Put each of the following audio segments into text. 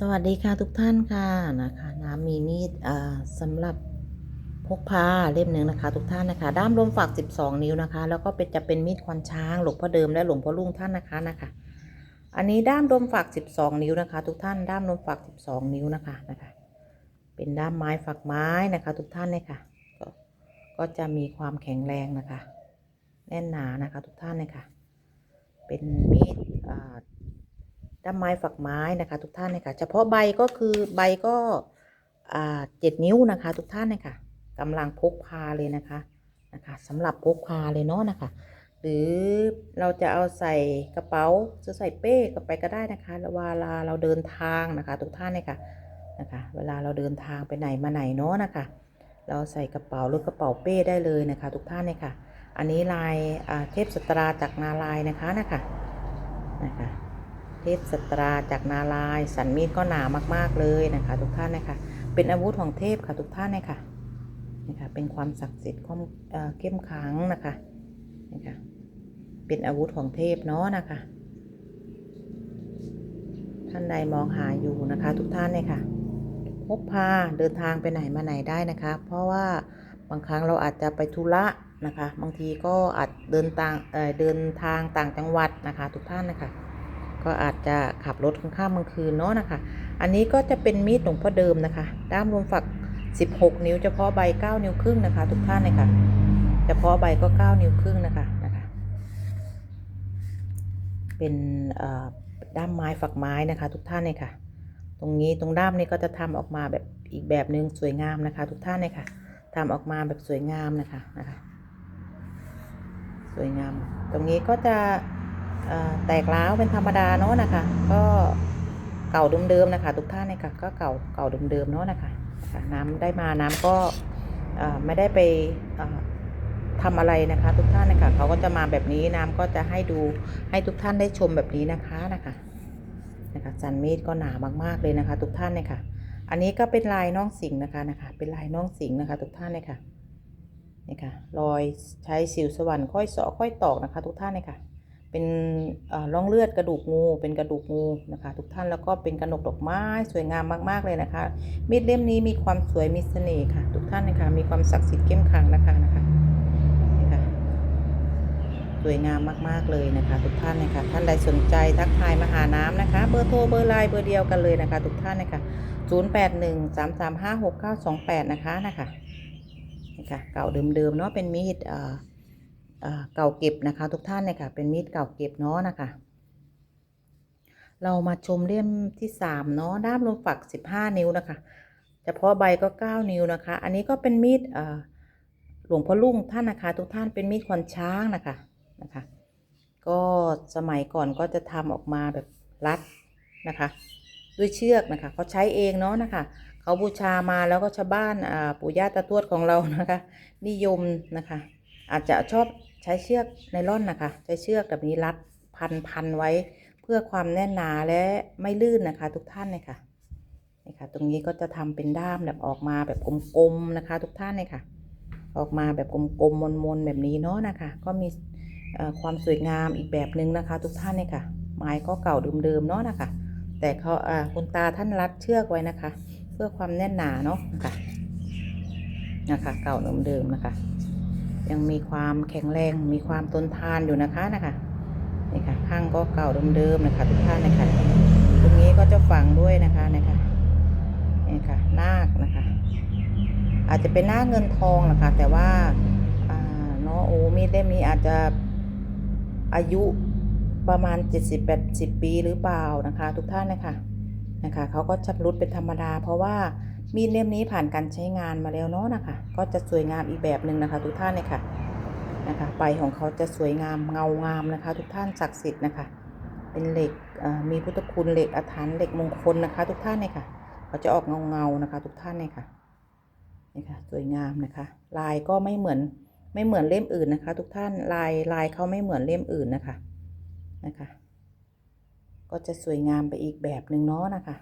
สวัสดีค่ะทุกท่านค่ะนะคะน้ำมีมีดสำหรับพกพาเล่มหนึ่งนะคะ ทุกท่านนะคะ ด้ามลมฝัก 12 นิ้วนะคะ แล้วก็เป็นจะเป็นมีดควันช้างหลวงพ่อเดิมและหลวงพ่อลุงท่านนะคะนะคะ อันนี้ด้ามลมฝัก 12 นิ้วนะคะ ทุกท่านด้ามลมฝัก 12 นิ้วนะคะนะคะ เป็นด้ามไม้ฝักไม้นะคะ ทุกท่านเลยค่ะก็ก็จะมีความแข็งแรงนะคะ แน่นหนานะคะ ทุกท่านเลยค่ะ เป็นมีด ด้ามไม้ฝักไม้นะคะทุกท่านเลยค่ะเฉพาะใบก็คือใบก็เจ็ดนิ้วนะคะทุกท่านเลยค่ะกำลังพกพาเลยนะคะนะคะสำหรับพกพาเลยเนาะนะคะ หรือเราจะเอาใส่กระเป๋าจะใส่เป้ก็ไปก็ได้นะคะเวลาเราเดินทางนะคะ ทุกท่านเลยค่ะนะคะ เวลาเราเดินทางไปไหนมาไหนเนาะนะคะ เราใส่กระเป๋าหรือกระเป๋าเป้ได้เลยนะคะ ทุกท่านเลยค่ะอันนี้ลายเทพสตราจากนาลายนะคะนะคะนะคะ เทพสตราจากนาลาย สันมีดก็หนามากๆเลยนะคะ ทุกท่านนะคะเป็นอาวุธของเทพค่ะทุกท่านนะคะนะคะเป็นความศักดิ์สิทธิ์ความเเข้มขังนะคะนะคะเป็นอาวุธของเทพเนาะนะคะ ท่านใดมองหาอยู่นะคะ ทุกท่านเลยค่ะพกพาเดินทางไปไหนมาไหนได้นะคะ เพราะว่าบางครั้งเราอาจจะไปธุระนะคะ บางทีก็อาจเดินทางเเดินทางต่างจังหวัดนะคะ ทุกท่านนะคะ ก็อาจจะขับรถข้างๆกลางคืนเนาะนะคะ อันนี้ก็จะเป็นมีดหลวงพ่อเดิมนะคะ ด้ามรวมฝัก 16 นิ้วเฉพาะใบ 9 นิ้วครึ่งนะคะ ทุกท่านเลยค่ะเฉพาะใบก็ 9 นิ้วครึ่งนะคะนะคะ เป็นด้ามไม้ฝักไม้นะคะ ทุกท่านเลยค่ะ ตรงนี้ตรงด้ามนี้ก็จะทำออกมาแบบอีกแบบหนึ่งสวยงามนะคะ ทุกท่านเลยค่ะทำออกมาแบบสวยงามนะคะนะคะ สวยงาม ตรงนี้ก็จะ แตกร้าวเป็นธรรมดาเนาะนะคะ ก็เก่าเดิมๆนะคะ ทุกท่านเลยค่ะก็เก่าเก่าเดิมๆเนาะนะคะนะคะน้ำได้มาน้ำก็ไม่ได้ไปเอ่อทำอะไรนะคะ ทุกท่านนะคะเขาก็จะมาแบบนี้น้ำก็จะให้ดูให้ทุกท่านได้ชมแบบนี้นะคะนะคะนะคะสันมีดก็หนามากๆเลยนะคะ ทุกท่านเลยค่ะอันนี้ก็เป็นลายน้องสิงห์นะคะนะคะ เป็นลายน้องสิงห์นะคะ ทุกท่านเลยค่ะนี่ค่ะรอยใช้สิวสวรรค์ค่อยเสาะค่อยตอกนะคะ ทุกท่านเลยค่ะ เป็นร่องเลือดกระดูกงู เป็นกระดูกงูนะคะ ทุกท่านแล้วก็เป็นกระหนกดอกไม้สวยงามมากๆเลยนะคะ มีดเล่มนี้มีความสวยมีเสน่ห์ค่ะ ทุกท่านนะคะมีความศักดิ์สิทธิ์เข้มขลังนะคะนะคะนี่ค่ะสวยงามมากๆเลยนะคะ ทุกท่านนะคะท่านใดสนใจทักทายมาหาน้ำนะคะ เบอร์โทรเบอร์ไลน์เบอร์เดียวกันเลยนะคะ ทุกท่านนะคะ0813356928 นะคะนะคะนี่ค่ะเก่าเดิมๆเนาะเป็นมีดเอ่อ เก่าเก็บนะคะ ทุกท่านเนี่ยค่ะ เป็นมีดเก่าเก็บเนาะนะคะ เรามาชมเล่มที่สามเนาะด้ามลมฝักสิบห้านิ้วนะคะเฉพาะใบก็เก้านิ้วนะคะ อันนี้ก็เป็นมีดหลวงพ่อลุ่งท่านนะคะ ทุกท่านเป็นมีดควันช้างนะคะนะคะ ก็สมัยก่อนก็จะทำออกมาแบบรัดนะคะ ด้วยเชือกนะคะเขาใช้เองเนาะนะคะเขาบูชามาแล้วก็ชาวบ้านปู่ย่าตาทวดของเรานะคะ นิยมนะคะ อาจจะชอบใช้เชือกไนล่อนนะคะ ใช้เชือกแบบนี้รัดพันพันไว้เพื่อความแน่นหนาและไม่ลื่นนะคะ ทุกท่านเลยค่ะนี่ค่ะ ตรงนี้ก็จะทำเป็นด้ามแบบออกมาแบบกลมๆนะคะ ทุกท่านเลยค่ะ ออกมาแบบกลมๆมนๆแบบนี้เนาะนะคะ ก็มีความสวยงามอีกแบบหนึ่งนะคะ ทุกท่านเลยค่ะ ไม้ก็เก่าเดิมๆเนาะนะคะ แต่เขาอ่าคุณตาท่านรัดเชือกไว้นะคะ เพื่อความแน่นหนาเนาะนะคะนะคะ เก่าเดิมๆนะคะ ยังมีความแข็งแรงมีความทนทานอยู่นะคะนะคะนี่ค่ะข้างก็เก่าเดิมๆนะคะทุกท่านนะคะตรงนี้ก็จะฝังด้วยนะคะนะคะนี่ค่ะนาคนะคะ อาจจะเป็นหน้าเงินทองนะคะ แต่ว่าเนาะโอ้มีดเล่มนี้อาจจะอายุประมาณ 70-80 ปีหรือเปล่านะคะ ทุกท่านนะคะนะคะเขาก็ชำรุดเป็นธรรมดา เพราะว่า มีดเล่มนี้ผ่านการใช้งานมาแล้วเนาะนะคะ ก็จะสวยงามอีกแบบหนึ่งนะคะ ทุกท่านเลยค่ะนะคะใบของเขาจะสวยงามเงางามนะคะ ทุกท่านศักดิ์สิทธิ์นะคะ เป็นเหล็กมีพุทธคุณเหล็กอาถรรพ์เหล็กมงคลนะคะ ทุกท่านเลยค่ะเขาจะออกเงาเงานะคะ ทุกท่านเลยค่ะนี่ค่ะสวยงามนะคะ ลายก็ไม่เหมือนไม่เหมือนเล่มอื่นนะคะ ทุกท่านลายลายเขาไม่เหมือนเล่มอื่นนะคะนะคะ ก็จะสวยงามไปอีกแบบหนึ่งเนาะนะคะ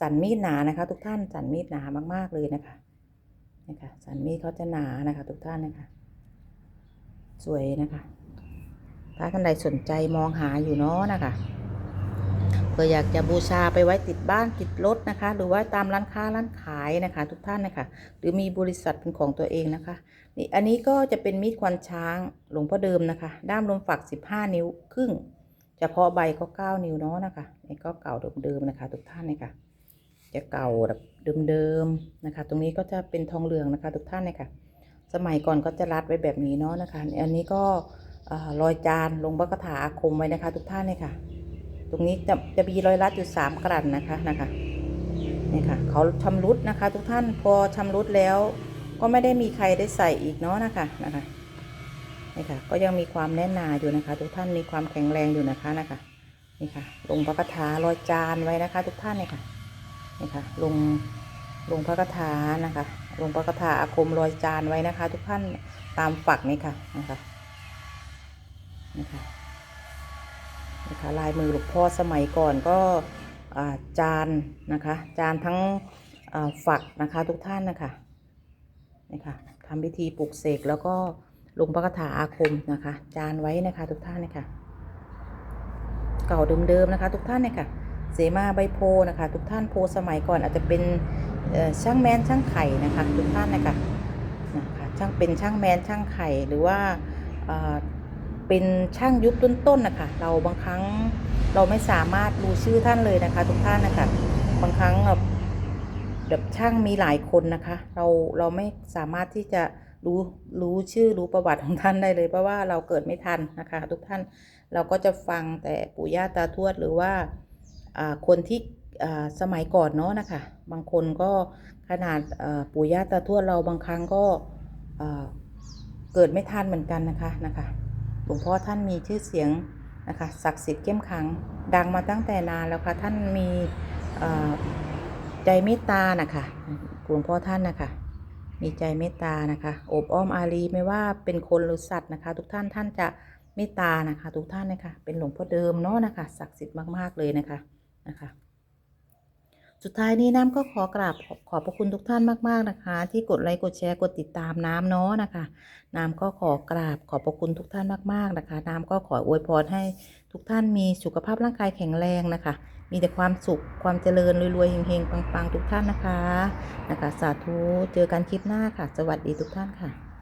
สันมีดหนานะคะ ทุกท่านสันมีดหนามากๆเลยนะคะนะคะสันมีดเขาจะหนานะคะ ทุกท่านนะคะ สวยนะคะ ถ้าท่านใดสนใจมองหาอยู่เนาะนะคะเพื่ออยากจะบูชาไปไว้ติดบ้านติดรถนะคะ หรือว่าตามร้านค้าร้านขายนะคะ ทุกท่านนะคะหรือมีบริษัทเป็นของตัวเองนะคะนี่อันนี้ก็จะเป็นมีดควันช้างหลวงพ่อเดิมนะคะ ด้ามลมฝัก 15 นิ้วครึ่งเฉพาะใบก็ 9 นิ้วเนาะนะคะนี่ก็เก่าเดิมๆนะคะ ทุกท่านนะคะ จะเก่าแบบเดิมๆนะคะ ตรงนี้ก็จะเป็นทองเหลืองนะคะ ทุกท่านเนะคะสมัยก่อนก็จะรัดไว้แบบนี้เนาะนะคะ อันนี้ก็อ่ารอยจานลงบักถาอาคมไว้นะคะ ทุกท่านเลยค่ะ ตรงนี้จะจะมีรอยรัดอยู่สามกรันนะคะนะคะนี่ค่ะเขาชำรุดนะคะ ทุกท่านพอชำรุดแล้ว ก็ไม่ได้มีใครได้ใส่อีกเนาะนะคะนะคะนี่ค่ะก็ยังมีความแน่นหนาอยู่นะคะ ทุกท่านมีความแข็งแรงอยู่นะคะนะคะนี่ค่ะลงพระคาถารอยจานไว้นะคะ ทุกท่านเนี่ยค่ะ นี่ค่ะลงลงพระคาถานะคะ ลงพระคาถาอาคมรอยจานไว้นะคะ ทุกท่านตามฝักนี่ค่ะนะคะนี่ค่ะนะคะลายมือหลวงพ่อสมัยก่อนก็าจานนะคะ จานทั้งฝักนะคะทุกท่านนะคะนี่ค่ะทำพิธีปลุกเสกแล้วก็ลงพระคาถาอาคมนะคะ จานไว้นะคะทุกท่านนะคะเก่าเดิมๆนะคะ ทุกท่านเนี่ยค่ะ เสมาใบโพนะคะ ทุกท่านโพสมัยก่อนอาจจะเป็นช่างแมนช่างไข่นะคะทุกท่านนะคะนะคะช่างเป็นช่างแมนช่างไข่หรือว่าเป็นช่างยุคต้นๆนะคะเราบางครั้งเราไม่สามารถรู้ชื่อท่านเลยนะคะ ทุกท่านนะคะบางครั้งแบบแบบช่างมีหลายคนนะคะ เราเราไม่สามารถที่จะรู้รู้ชื่อรู้ประวัติของท่านได้เลย เพราะว่าเราเกิดไม่ทันนะคะ ทุกท่านเราก็จะฟังแต่ปู่ย่าตาทวดหรือว่า คนที่สมัยก่อนเนาะนะคะ บางคนก็ขนาดปู่ย่าตาทวดเราบางครั้งก็เกิดไม่ทันเหมือนกันนะคะนะคะหลวงพ่อท่านมีชื่อเสียงนะคะศักดิ์สิทธิ์เข้มขังดังมาตั้งแต่นานแล้วค่ะท่านมีใจเมตตานะคะหลวงพ่อท่านนะคะมีใจเมตตานะคะอบอ้อมอารีไม่ว่าเป็นคนหรือสัตว์นะคะ ทุกท่านท่านจะเมตตานะคะ ทุกท่านนะคะเป็นหลวงพ่อเดิมเนาะนะคะศักดิ์สิทธิ์มากๆเลยนะคะ นะคะ สุดท้ายนี้น้ำก็ขอกราบขอบขอบพระคุณทุกท่านมาก ๆ นะคะ ที่กดไลค์กดแชร์กดติดตามน้ำเนาะนะคะน้ำก็ขอกราบขอบพระคุณทุกท่านมาก ๆ นะคะ น้ำก็ขออวยพรให้ทุกท่านมีสุขภาพร่างกายแข็งแรงนะคะ มีแต่ความสุขความเจริญรวยๆเฮงๆปังๆทุกท่านนะคะนะคะ สาธุเจอกันคลิปหน้าค่ะ สวัสดีทุกท่านค่ะ